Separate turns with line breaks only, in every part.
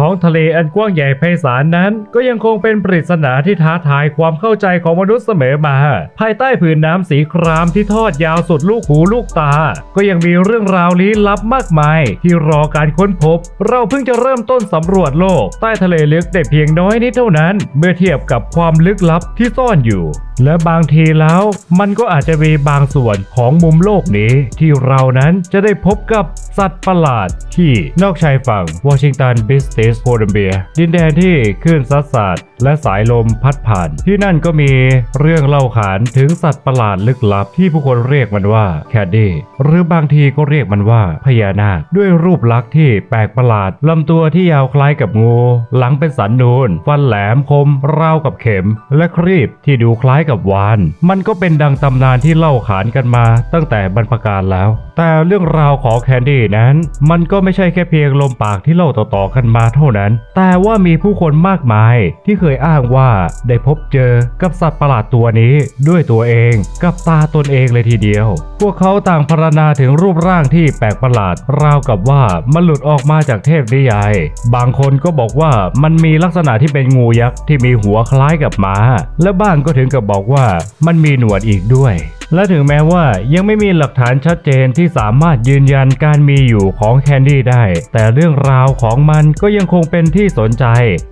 ท้องทะเลอันกว้างใหญ่ไพศาลนั้น ก็ยังคงเป็นปริศนาที่ท้าทายความเข้าใจของมนุษย์เสมอมา ภายใต้ผืนน้ำสีครามที่ทอดยาวสุดลูกหูลูกตา ก็ยังมีเรื่องราวลี้ลับมากมาย ที่รอการค้นพบ เราเพิ่งจะเริ่มต้นสำรวจโลก ใต้ทะเลลึกได้เพียงน้อยนิดเท่านั้น เมื่อเทียบกับความลึกลับที่ซ่อนอยู่ และบางทีแล้วมันก็อาจจะมีบางส่วนของมุมโลกนี้ ที่เรานั้นจะได้พบกับสัตว์ประหลาดที่นอกชายฝั่งวอชิงตันบิสเตสโคลัมเบีย ดินแดนที่คลื่นซัดสาดและสายลมพัดผ่าน ที่นั่นก็มีเรื่องเล่าขานถึงสัตว์ประหลาดลึกลับที่ผู้คนเรียกมันว่าแคดดี้หรือบางทีก็เรียกมันว่าพญานาคด้วยรูปลักษณ์ที่แปลกประหลาดลำตัวที่ยาวคล้ายกับงู หลังเป็นสันนูนฟันแหลมคมราวกับเข็ม และครีบที่ดูคล้ายกับวาน มันก็เป็นดังตำนานที่เล่าขานกันมาตั้งแต่บรรพกาลแล้ว แต่เรื่องราวของแคนดี้นั้น มันก็ไม่ใช่แค่เพียงลมปากที่เล่าต่อๆกันมาเท่านั้น แต่ว่ามีผู้คนมากมายที่เคยอ้างว่าได้พบเจอกับสัตว์ประหลาดตัวนี้ด้วยตัวเองกับตาตนเองเลยทีเดียว พวกเขาต่างพรรณนาถึงรูปร่างที่แปลกประหลาด ราวกับว่ามันหลุดออกมาจากเทพนิยาย บางคนก็บอกว่ามันมีลักษณะที่เป็นงูยักษ์ที่มีหัวคล้ายกับหมาและบ้างก็ถึงกับบอกว่ามันมีหนวดอีกด้วยและถึงแม้ว่ายังไม่มีหลักฐานชัดเจนที่สามารถยืนยันการมีอยู่ของแคนดี้ได้ แต่เรื่องราวของมันก็ยังังคงเป็นที่สนใจ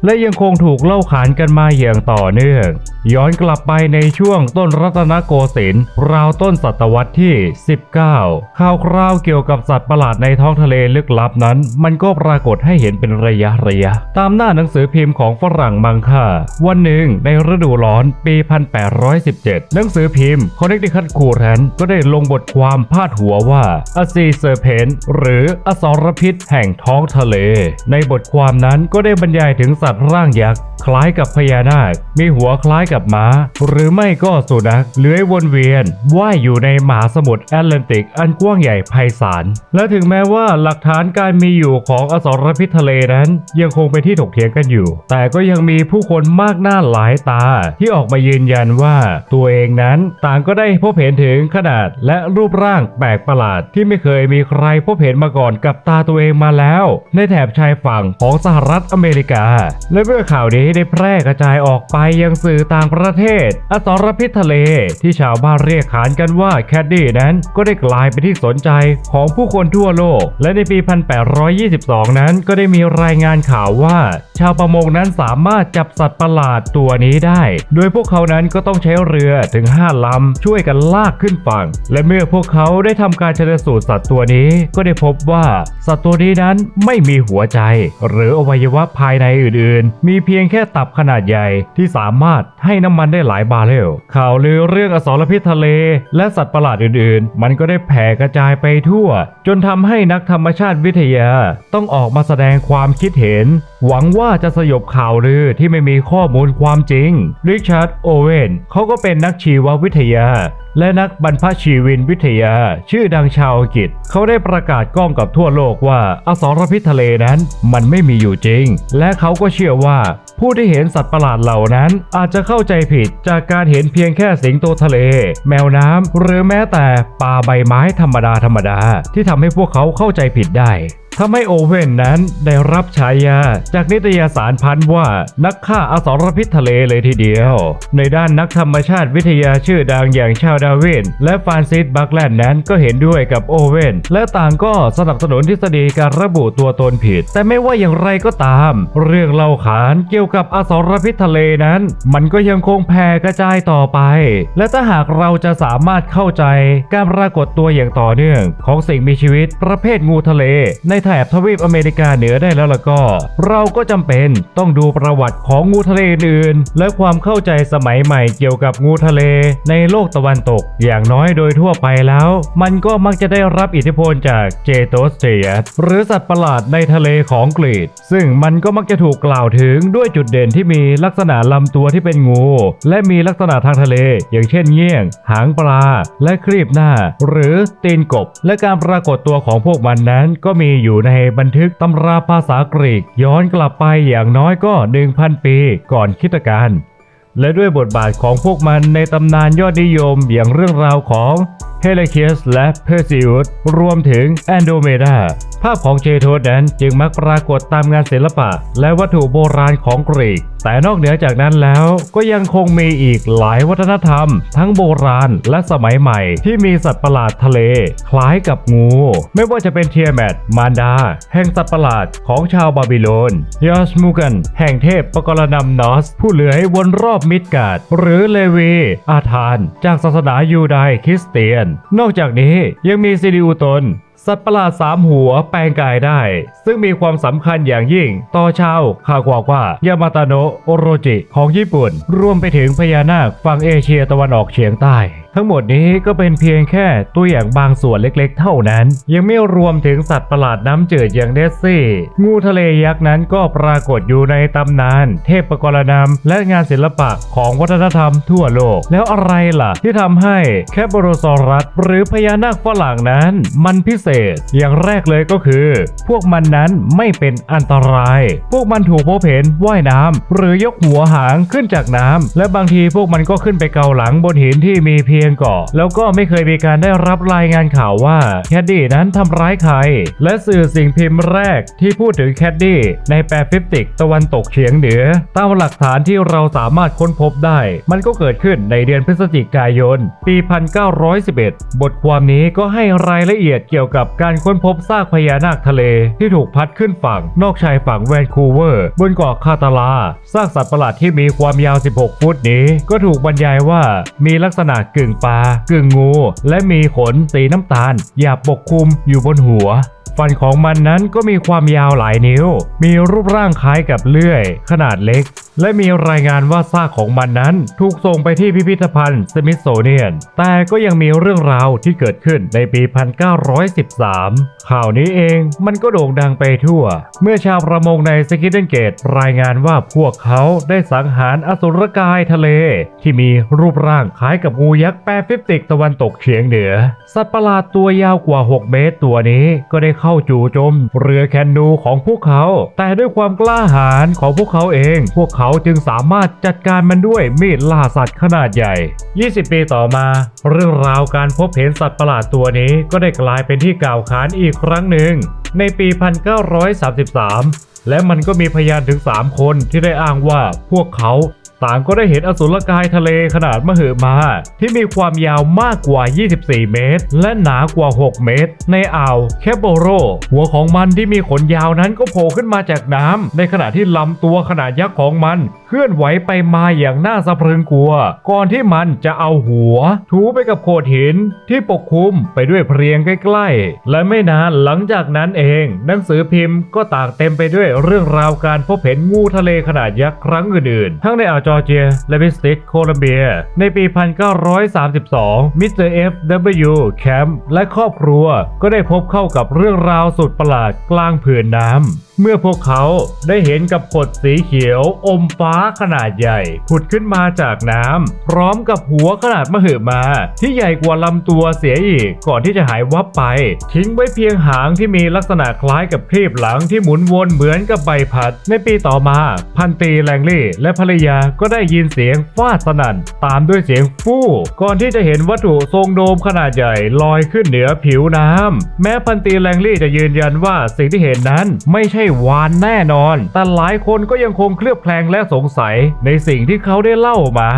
และยังคงถูกเล่าขานกันมาอย่างต่อเนื่อง ย้อนกลับไปในช่วงต้นรัตนโกสินทร์ราวต้นศตวรรษที่ 19 ข่าวคราวเกี่ยวกับสัตว์ประหลาดในท้องทะเลลึกลับนั้น มันก็ปรากฏให้เห็นเป็นระยะระยะ ตามหน้าหนังสือพิมพ์ของฝรั่งมังค่าวันหนึ่งในฤดูร้อนปี 1817 หนังสือพิมพ์ Connecticut Current ก็ได้ลงบทความพาดหัวว่า A Sea Serpent หรืออสรพิษแห่งท้องทะเล ในบทความความนั้นก็ได้บรรยายถึงสัตว์ร่างยักษ์คล้ายกับพญานาค มีหัวคล้ายกับม้า หรือไม่ก็สุนัขเลื้อยวนเวียนว่ายอยู่ในมหาสมุทรแอตแลนติกอันกว้างใหญ่ไพศาล และถึงแม้ว่าหลักฐานการมีอยู่ของอสรพิษทะเลนั้น ยังคงเป็นที่ถกเถียงกันอยู่ แต่ก็ยังมีผู้คนมากหน้าหลายตา ที่ออกมายืนยันว่าตัวเองนั้นต่างก็ได้พบเห็นถึงขนาดและรูปร่างแปลกประหลาด ที่ไม่เคยมีใครพบเห็นมาก่อนกับตาตัวเองมาแล้ว ในแถบชายฝั่งของของสหรัฐอเมริกา และเมื่อข่าวนี้ได้แพร่กระจายออกไปยังสื่อต่างประเทศ อสรพิษทะเลที่ชาวบ้านเรียกขานกันว่าแคดดี้นั้นก็ได้กลายเป็นที่สนใจของผู้คนทั่วโลก และในปี 1822 นั้นก็ได้มีรายงานข่าวว่า ชาวประมงนั้นสามารถจับสัตว์ประหลาดตัวนี้ได้ โดยพวกเขานั้นก็ต้องใช้เรือถึง 5 ลำ ช่วยกันลากขึ้นฝั่ง และเมื่อพวกเขาได้ทำการชันสูตรสัตว์ตัวนี้ก็ได้พบว่า สัตว์ตัวนี้นั้นไม่มีหัวใจ หรืออวัยวะภายในอื่นๆ มีเพียงแค่ตับขนาดใหญ่ที่สามารถให้น้ำมันได้หลายบาร์เรลข่าวลือเรื่องอสรพิษทะเล และสัตว์ประหลาดอื่นๆ มันก็ได้แผ่กระจายไปทั่ว จนทำให้นักธรรมชาติวิทยาต้องออกมาแสดงความคิดเห็น หวังว่าจะสยบข่าวลือที่ไม่มีข้อมูลความจริง ริชาร์ด โอเวนเขาก็เป็นนักชีววิทยาและนักบรรพชีวินวิทยา ชื่อดังชาวอังกฤษ เขาได้ประกาศกล้องกับทั่วโลกว่าอสรพิษทะเลนั้น มันไม่มีอยู่จริง และเขาก็เชื่อว่า ผู้ที่เห็นสัตว์ประหลาดเหล่านั้น อาจจะเข้าใจผิดจากการเห็นเพียงแค่สิงโตทะเล แมวน้ำ หรือแม้แต่ปลาใบไม้ธรรมดาธรรมดา ที่ทำให้พวกเขาเข้าใจผิดได้ทำให้โอเว่นนั้นได้รับฉายา จากนิตยสารพันว่านักฆ่าอสรพิษทะเลเลยทีเดียว ในด้านนักธรรมชาติวิทยาชื่อดังอย่างชาวดาวินและฟานซิสบัคแลนด์นั้นก็เห็นด้วยกับโอเว่นและต่างก็สนับสนุนทฤษฎีการระบุตัวตนผิด แต่ไม่ว่าอย่างไรก็ตาม เรื่องเล่าขานเกี่ยวกับอสรพิษทะเลนั้น มันก็ยังคงแผ่กระจายต่อไป และถ้าหากเราจะสามารถเข้าใจการปรากฏตัวอย่างต่อเนื่อง ของสิ่งมีชีวิตประเภทงูทะเล ในแถบทวีปอเมริกาเหนือได้แล้วล่ะก็ เราก็จำเป็นต้องดูประวัติของงูทะเลอื่น และความเข้าใจสมัยใหม่เกี่ยวกับงูทะเล ในโลกตะวันตก อย่างน้อยโดยทั่วไปแล้ว มันก็มักจะได้รับอิทธิพลจากเจโตสเทียสหรือสัตว์ประหลาดในทะเลของกรีกซึ่งมันก็มักจะถูกกล่าวถึงด้วยจุจุดเด่นที่มีลักษณะลำตัวที่เป็นงู และมีลักษณะทางทะเล อย่างเช่นเงี้ยง หางปลา และครีบหน้า หรือตีนกบ และการปรากฏตัวของพวกมันนั้น ก็มีอยู่ในบันทึกตำราภาษากรีก ย้อนกลับไปอย่างน้อยก็ 1,000 ปี ก่อนคิดการ และด้วยบทบาทของพวกมันในตำนานยอดนิยมอย่างเรื่องราวของเฮเลเคียสและเพอร์ซิอุสรวมถึงแอนโดเมดาภาพของเจโทสนั้นจึงมักปรากฏตามงานศิลปะ และวัตถุโบราณของกรีก แต่นอกเหนือจากนั้นแล้วก็ยังคงมีอีกหลายวัฒนธรรม ทั้งโบราณและสมัยใหม่ ที่มีสัตว์ประหลาดทะเล คล้ายกับงู ไม่ว่าจะเป็นเทียแมตมารดา แห่งสัตว์ประหลาดของชาวบาบิโลนยอสมูกัน แห่งเทพปกรณำนอส ผู้เหลื้อยวนรอบมิดการ์ดหรือเลวี อาธาน จากศาสนายูดายคริสเตียน นอกจากนี้ยังมีซิริอุตน สัตว์ประหลาดสามหัวแปลงกายได้ ซึ่งมีความสำคัญอย่างยิ่ง ต่อชาวคากวากว่ายามาตาโนะโอโรจิของญี่ปุ่น รวมไปถึงพญานาคฝั่งเอเชียตะวันออกเฉียงใต้ทั้งหมดนี้ก็เป็นเพียงแค่ตัวอย่างบางส่วนเล็กๆ เท่านั้น ยังไม่รวมถึงสัตว์ประหลาดน้ำจืดอย่างเดซซี่ งูทะเลยักษ์นั้นก็ปรากฏอยู่ในตำนาน เทพกรนำและงานศิลปะของวัฒนธรรมทั่วโลก แล้วอะไรล่ะ ที่ทำให้แคปโบโรซอรัสหรือพญานาคฝรั่งนั้น มันพิเศษอย่างแรกเลยก็คือ พวกมันนั้นไม่เป็นอันตราย พวกมันถูกพบเห็นว่ายน้ำหรือยกหัวหางขึ้นจากน้ำและบางทีพวกมันก็ขึ้นไปเกาหลังบนหินที่มีเพียงเกาะ แล้วก็ไม่เคยมีการได้รับรายงานข่าวว่าแคดดี้นั้นทำร้ายใคร และสื่อสิ่งพิมพ์แรกที่พูดถึงแคดดี้ในแปซิฟิกตะวันตกเฉียงเหนือตามหลักฐานที่เราสามารถค้นพบได้ มันก็เกิดขึ้นในเดือนพฤศจิกายน ปี 1911 บทความนี้ก็ให้รายละเอียดเกี่ยวกับการค้นพบซากพญานาคทะเลที่ถูกพัดขึ้นฝั่งนอกชายฝั่งแวนคูเวอร์ บนเกาะคาตาลาซากสัตว์ประหลาดที่มีความยาว 16 ฟุตนี้ ก็ถูกบรรยายว่ามีลักษณะกึ่งปลากึ่งงู และมีขนสีน้ำตาลหยาบปกคลุมอยู่บนหัว ฟันของมันนั้นก็มีความยาวหลายนิ้ว มีรูปร่างคล้ายกับเลื่อย ขนาดเล็ก และมีรายงานว่าซากของมันนั้น ถูกส่งไปที่พิพิธภัณฑ์สมิธโซเนียน แต่ก็ยังมีเรื่องราวที่เกิดขึ้นในปี 1913 ข่าวนี้เองมันก็โด่งดังไปทั่ว เมื่อชาวประมงในสกิดเดนเกตรายงานว่าพวกเขาได้สังหารอสุรกายทะเล ที่มีรูปร่างคล้ายกับงูยักษ์แปซิฟิกตะวันตกเฉียงเหนือ สัตว์ประหลาดตัวยาวกว่า 6 เมตรตัวนี้ก็ได้เข้าจู่โจมเรือแคนูของพวกเขา แต่ด้วยความกล้าหาญของพวกเขาเอง พวกเขาจึงสามารถจัดการมันด้วยมีดล่าสัตว์ขนาดใหญ่ 20 ปีต่อมา เรื่องราวการพบเห็นสัตว์ประหลาดตัวนี้ก็ได้กลายเป็นที่กล่าวขานอีกครั้งหนึ่ง ในปี 1933และมันก็มีพยานถึง 3 คนที่ได้อ้างว่าพวกเขา ต่างก็ได้เห็นอสุรกายทะเลขนาดมหึมา ที่มีความยาวมากกว่า 24 เมตร และหนากว่า 6 เมตร ในอ่าวแคปโบโร หัวของมันที่มีขนยาวนั้นก็โผล่ขึ้นมาจากน้ำในขณะที่ลำตัวขนาดยักษ์ของมันเคลื่อนไหวไปมาอย่างน่าสะพรึงกลัว ก่อนที่มันจะเอาหัว ถูไปกับโขดหินที่ปกคลุมไปด้วยเพลียงใกล้ๆ และไม่นานหลังจากนั้นเอง หนังสือพิมพ์ก็ต่างเต็มไปด้วยเรื่องราวการพบเห็นงูทะเลขนาดยักษ์ครั้งอื่นๆ ทั้งในอ่าวจอร์เจีย และมิสติกโคลัมเบีย ในปี 1932 มิสเตอร์ F.W. แคมป์และครอบครัวก็ได้พบเข้ากับเรื่องราวสุดประหลาดกลางผืนน้ำเมื่อพวกเขาได้เห็นกับขดสีเขียวอมฟ้าขนาดใหญ่ ผุดขึ้นมาจากน้ำพร้อมกับหัวขนาดมหึมา ที่ใหญ่กว่าลำตัวเสียอีกก่อนที่จะหายวับไป ทิ้งไว้เพียงหางที่มีลักษณะคล้ายกับครีบหลังที่หมุนวนเหมือนกับใบพัด ในปีต่อมา พันตีแลงลี่และภรรยาก็ได้ยินเสียงฟาดสนั่น ตามด้วยเสียงฟู่ ก่อนที่จะเห็นวัตถุทรงโดมขนาดใหญ่ลอยขึ้นเหนือผิวน้ำแม้พันตีแลงลี่จะยืนยันว่าสิ่งที่เห็นนั้นไม่ใช่วานแน่นอน แต่หลายคนก็ยังคงเคลือบแคลงและสงสัยในสิ่งที่เขาได้เล่ามา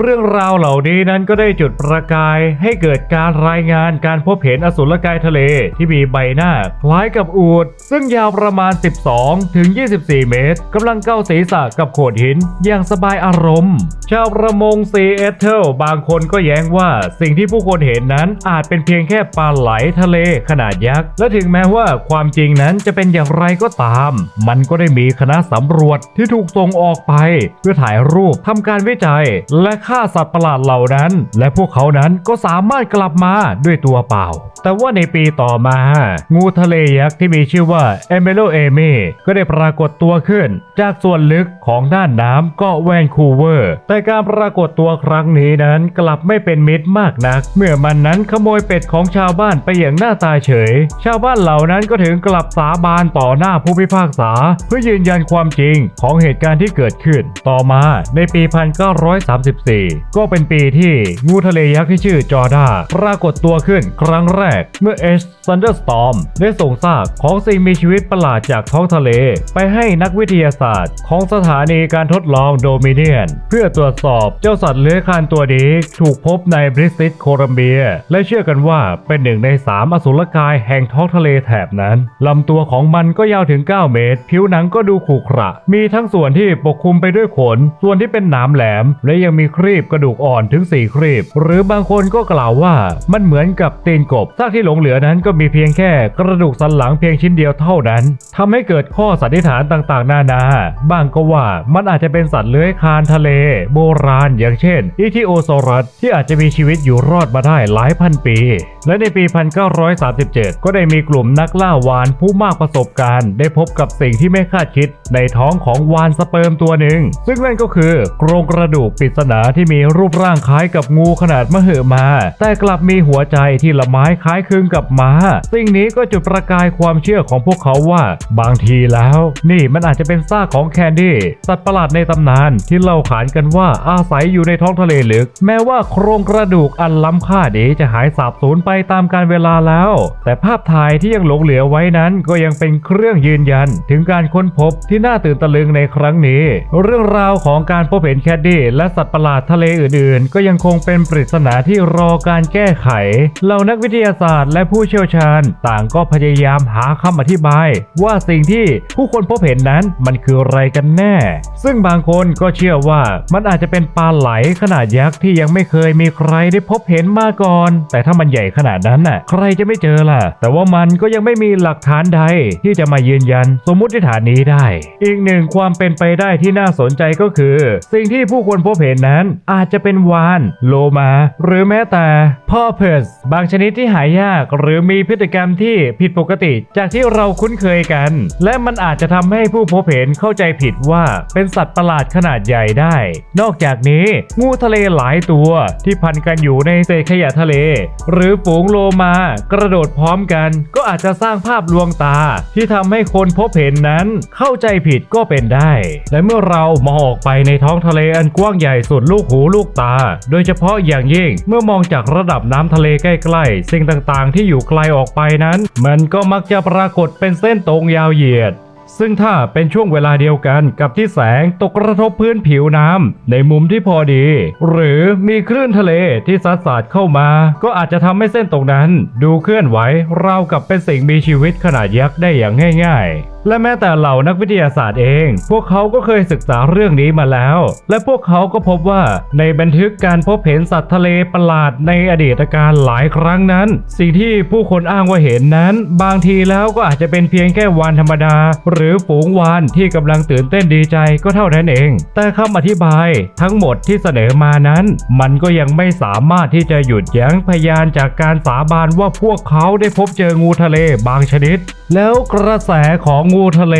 เรื่องราวเหล่านี้นั้นก็ได้จุดประกายให้เกิดการรายงานการพบเห็นอสุรกายทะเลที่มีใบหน้า คล้ายกับอูฐซึ่งยาวประมาณ 12 ถึง 24 เมตรกำลังเก้าศีรษะกับโขดหินอย่างสบายอารมณ์ ชาวประมงซีเอตเทิลบางคนก็แย้งว่าสิ่งที่ผู้คนเห็นนั้นอาจเป็นเพียงแค่ปลาไหลทะเลขนาดยักษ์ และถึงแม้ว่าความจริงนั้นจะเป็นอย่างไรก็ตาม มันก็ได้มีคณะสำรวจที่ถูกส่งออกไป เพื่อถ่ายรูปทำการวิจัย และฆ่าสัตว์ประหลาดเหล่านั้น และพวกเขานั้นก็สามารถกลับมาด้วยตัวเปล่า แต่ว่าในปีต่อมา งูทะเลยักษ์ที่มีชื่อว่าเอเมโลเอเมก็ได้ปรากฏตัวขึ้น จากส่วนลึกของด้านน้ำเกาะแวนคูเวอร์ แต่การปรากฏตัวครั้งนี้นั้นกลับไม่เป็นมิตรมากนัก เมื่อมันนั้นขโมยเป็ดของชาวบ้านไปอย่างหน้าตาเฉย ชาวบ้านเหล่านั้นก็ถึงกลับสาบานต่อหน้าผู้พิพากษา เพื่อยืนยันความจริงของเหตุการณ์ที่เกิดขึ้น ต่อมาในปี 1934 ก็เป็นปีที่งูทะเลยักษ์ที่ชื่อจอร์ดาปรากฏตัวขึ้นครั้งแรก เมื่อเอชซันเดอร์สตอมได้ส่งซากของสิ่งมีชีวิตประหลาดจากท้องทะเล ไปให้นักวิทยาศาสตร์ ของสถานีการทดลองโดมิเนียน เพื่อตรวจสอบเจ้าสัตว์เลื้อยคลานตัวนี้ถูกพบในบริติชโคลัมเบีย และเชื่อกันว่าเป็นหนึ่งในสามอสุรกายแห่งท้องทะเลแถบนั้นลำตัวของมันก็ยาวถึง 9 เมตร ผิวหนังก็ดูขรุขระ มีทั้งส่วนที่ปกคลุมไปด้วยขน ส่วนที่เป็นหนามแหลม และยังมีครีบกระดูกอ่อนถึง 4 ครีบ หรือบางคนก็กล่าวว่ามันเหมือนกับตีนกบซากที่หลงเหลือนั้นก็มีเพียงแค่กระดูกสันหลังเพียงชิ้นเดียวเท่านั้นทำให้เกิดข้อสันนิษฐานต่างๆ นานา บ้างก็ว่ามันอาจจะเป็นสัตว์เลื้อยคานทะเล โบราณอย่างเช่นอีทิโอซอรัสที่อาจจะมีชีวิตอยู่รอดมาได้หลายพันปี และในปี 1937 ก็ได้มีกลุ่มนักล่าวานผู้มากประสบการณ์ ได้พบกับสิ่งที่ไม่คาดคิด ในท้องของวานสเปิร์มตัวหนึ่ง ซึ่งนั่นก็คือโครงกระดูกปริศนาที่มีรูปร่างคล้ายกับงูขนาดมหึมา แต่กลับมีหัวใจที่ละไม้คล้ายคลึงกับม้า สิ่งนี้ก็จุดประกายความเชื่อของพวกเขาว่า บางทีแล้ว นี่มันอาจจะเป็นซากของแคนดี้สัตว์ประหลาดในตำนานที่เล่าขานกันว่าอาศัยอยู่ในท้องทะเลลึก แม้ว่าโครงกระดูกอันล้ำค่านี้จะหายสาบสูญไปตามกาลเวลาแล้ว แต่ภาพถ่ายที่ยังหลงเหลือไว้นั้นก็ยังเป็นเครื่องยืนยัน ถึงการค้นพบที่น่าตื่นตะลึงในครั้งนี้ เรื่องราวของการพบเห็นแคดดี้และสัตว์ประหลาดทะเลอื่นๆ ก็ยังคงเป็นปริศนาที่รอการแก้ไข เหล่านักวิทยาศาสตร์และผู้เชี่ยวชาญ ต่างก็พยายามหาคำอธิบาย ว่าสิ่งที่ผู้คนพบเห็นนั้นมันคืออะไรกันแน่ ซึ่งบางคนก็เชื่อว่ามันอาจจะเป็นปลาไหลขนาดยักษ์ที่ยังไม่เคยมีใครได้พบเห็นมาก่อน แต่ถ้ามันใหญ่ขนาดนั้นน่ะ ใครจะไม่เจอล่ะ แต่ว่ามันก็ยังไม่มีหลักฐานใดที่จะมายืนยันสมมุติฐานนี้ได้ อีกหนึ่งความเป็นไปได้ที่น่าสนใจก็คือ สิ่งที่ผู้คนพบเห็นนั้นอาจจะเป็นวาน โลมา หรือแม้แต่พ่อเพสบางชนิดที่หายากหรือมีพฤติกรรมที่ผิดปกติจากที่เราคุ้นเคยกัน และมันอาจจะทำให้ผู้พบเห็นเข้าใจผิดว่าเป็นสัตว์ประหลาดขนาดใหญ่ได้ นอกจากนี้งูทะเลหลายตัวที่พันกันอยู่ในเศษขยะทะเล หรือฝูงโลมากระโดดพร้อมกัน ก็อาจจะสร้างภาพลวงตาที่ทำให้คนพบเห็นนั้น เข้าใจผิดก็เป็นได้ และเมื่อเรามองออกไปในท้องทะเลอันกว้างใหญ่สุดลูกหูลูกตา โดยเฉพาะอย่างยิ่งเมื่อมองจากระดับน้ำทะเลใกล้ๆสิ่งต่างๆ ที่อยู่ไกลออกไปนั้น มันก็มักจะปรากฏเป็นเส้นตรงยาวเหยียด ซึ่งถ้าเป็นช่วงเวลาเดียวกันกับที่แสงตกกระทบพื้นผิวน้ำในมุมที่พอดี หรือมีคลื่นทะเลที่ซัดสาดเข้ามา ก็อาจจะทำให้เส้นตรงนั้น ดูเคลื่อนไหวราวกับเป็นสิ่งมีชีวิตขนาดยักษ์ได้อย่างง่าย ๆ และแม้แต่เหล่านักวิทยาศาสตร์เอง พวกเขาก็เคยศึกษาเรื่องนี้มาแล้ว และพวกเขาก็พบว่าในบันทึกการพบเห็นสัตว์ทะเลประหลาดในอดีตการหลายครั้งนั้น สิ่งที่ผู้คนอ้างว่าเห็นนั้น บางทีแล้วก็อาจจะเป็นเพียงแค่วานธรรมดา หรือฝูงวานที่กำลังตื่นเต้นดีใจก็เท่านั้นเอง แต่คำอธิบายทั้งหมดที่เสนอมานั้น มันก็ยังไม่สามารถที่จะหยุดยั้งพยานจากการสาบานว่าพวกเขาได้พบเจองูทะเลบางชนิด แล้วกระแสของงููทะเล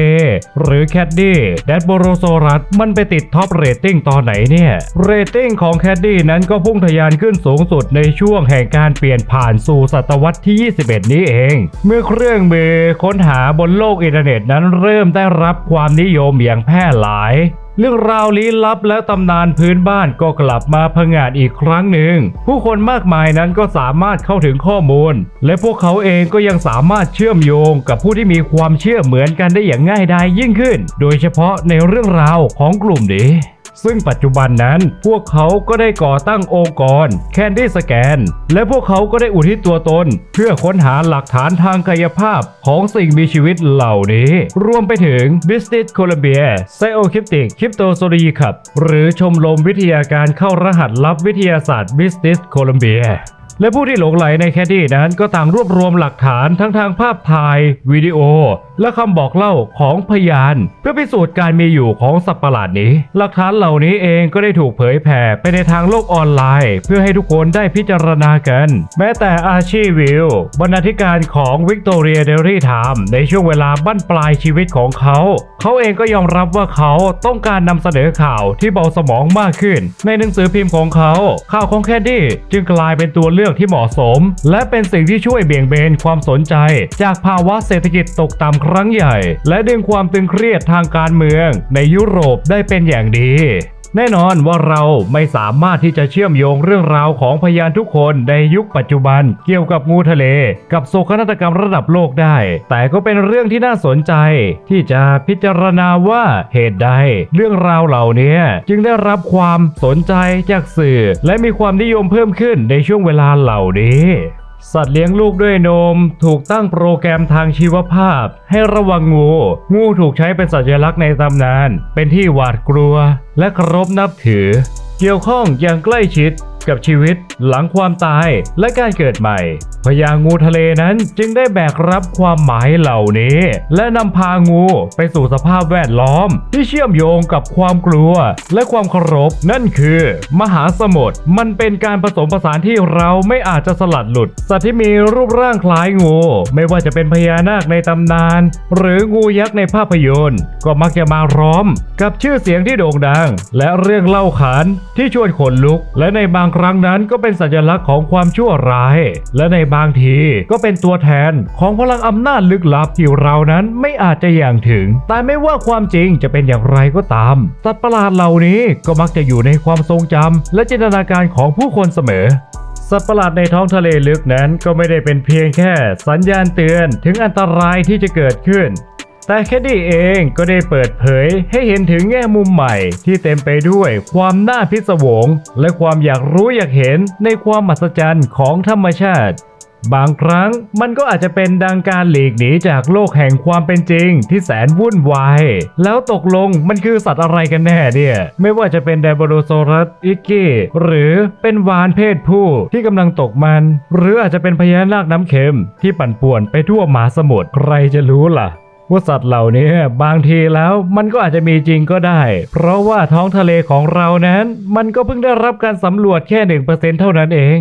หรือแคดดี้แดดโบโรโซรัสมันไปติดท็อปเรตติ้งตอนไหนเนี่ย เรตติ้งของแคดดี้นั้นก็พุ่งทะยานขึ้นสูงสุดในช่วงแห่งการเปลี่ยนผ่านสู่ศตวรรษที่ 21 นี้เอง เมื่อเครื่องมือค้นหาบนโลกอินเทอร์เน็ตนั้นเริ่มได้รับความนิยมอย่างแพร่หลาย เรื่องราวลี้ลับและตำนานพื้นบ้านก็กลับมาผงาดอีกครั้งหนึ่ง ผู้คนมากมายนั้นก็สามารถเข้าถึงข้อมูล และพวกเขาเองก็ยังสามารถเชื่อมโยงกับผู้ที่มีความเชื่อเหมือนกันได้อย่างง่ายดายยิ่งขึ้น โดยเฉพาะในเรื่องราวของกลุ่มนี้ ซึ่งปัจจุบันนั้นพวกเขาก็ได้ก่อตั้งองค์กรแคนดี้สแกนและพวกเขาก็ได้อุทิศตัวตน เพื่อค้นหาหลักฐานทางกายภาพของสิ่งมีชีวิตเหล่านี้ รวมไปถึง Business Columbia s c i o c r y p t i c Cryptozoology ครับหรือชมรมวิทยาการเข้ารหัสลับวิทยาศาสตร์ Business Columbia และผู้ที่หลงไหลในแคดดี้นั้นก็ต่างรวบรวมหลักฐานทั้งทางภาพถ่าย วิดีโอ และคำบอกเล่าของพยาน เพื่อพิสูจน์การมีอยู่ของสัตว์ประหลาดนี้ หลักฐานเหล่านี้เองก็ได้ถูกเผยแผ่ไปในทางโลกออนไลน์ เพื่อให้ทุกคนได้พิจารณากัน แม้แต่อาชีวิลบรรณาธิการของวิกตอเรียเดลี่ไทม์ในช่วงเวลาบั้นปลายชีวิตของเขา เขาเองก็ยอมรับว่าเขาต้องการนำเสนอข่าวที่เบาสมองมากขึ้น ในหนังสือพิมพ์ของเขา ข่าวของแคนดี้จึงกลายเป็นตัวเลือกอกที่เหมาะสม และเป็นสิ่งที่ช่วยเบี่ยงเบนความสนใจ จากภาวะเศรษฐกิจตกต่ำครั้งใหญ่ และดึงความตึงเครียดทางการเมือง ในยุโรปได้เป็นอย่างดี แน่นอนว่าเราไม่สามารถที่จะเชื่อมโยงเรื่องราวของพยานทุกคนในยุคปัจจุบันเกี่ยวกับงูทะเล กับโศกนาฏกรรมระดับโลกได้ แต่ก็เป็นเรื่องที่น่าสนใจ ที่จะพิจารณาว่าเหตุใด เรื่องราวเหล่านี้จึงได้รับความสนใจจากสื่อ และมีความนิยมเพิ่มขึ้นในช่วงเวลาเหล่านี้ สัตว์เลี้ยงลูกด้วยนม ถูกตั้งโปรแกรมทางชีวภาพ ให้ระวังงู งูถูกใช้เป็นสัญลักษณ์ในตำนาน เป็นที่หวาดกลัว และเคารพนับถือ เกี่ยวข้องอย่างใกล้ชิด กับชีวิตหลังความตายและการเกิดใหม่พญางูทะเลนั้นจึงได้แบกรับความหมายเหล่านี้ และนำพางูไปสู่สภาพแวดล้อม ที่เชื่อมโยงกับความกลัว และความเคารพนั่นคือ มหาสมุทรมันเป็นการผสมผสานที่เราไม่อาจจะสลัดหลุด สัตว์ที่มีรูปร่างคล้ายงู ไม่ว่าจะเป็นพญานาคในตำนาน หรืองูยักษ์ในภาพยนตร์ ก็มักจะมาพร้อม กับชื่อเสียงที่โด่งดัง และเรื่องเล่าขานที่ชวนขนลุกและในบางครั้งนั้นก็เป็นสัญลักษณ์ของความชั่วร้าย และในบางทีก็เป็นตัวแทนของพลังอำนาจลึกลับที่เรานั้นไม่อาจจะอย่างถึง แต่ไม่ว่าความจริงจะเป็นอย่างไรก็ตาม สัตว์ประหลาดเหล่านี้ก็มักจะอยู่ในความทรงจำและจินตนาการของผู้คนเสมอสัตว์ประหลาดในท้องทะเลลึกนั้นก็ไม่ได้เป็นเพียงแค่ สัญญาณเตือนถึงอันตรายที่จะเกิดขึ้น แต่แคดดี้เองก็ได้เปิดเผยให้เห็นถึงแง่มุมใหม่ที่เต็มไปด้วยความน่าพิศวง และความอยากรู้อยากเห็นในความมหัศจรรย์ของธรรมชาติ บางครั้งมันก็อาจจะเป็นดังการหลีกหนีจากโลกแห่งความเป็นจริงที่แสนวุ่นวาย แล้วตกลงมันคือสัตว์อะไรกันแน่เนี่ย ไม่ว่าจะเป็นไดโบโดโซรัสอิกกี้หรือเป็นวานเพศผู้ที่กำลังตกมัน หรืออาจจะเป็นพญานาคน้ำเค็มที่ปั่นป่วนไปทั่วมหาสมุทรใครจะรู้ล่ะ ว่าสัตว์เหล่านี้บางทีแล้วมันก็อาจจะมีจริงก็ได้ เพราะว่าท้องทะเลของเรานั้น มันก็เพิ่งได้รับการสำรวจแค่หนึ่งเปอร์เซ็นเท่านั้นเอง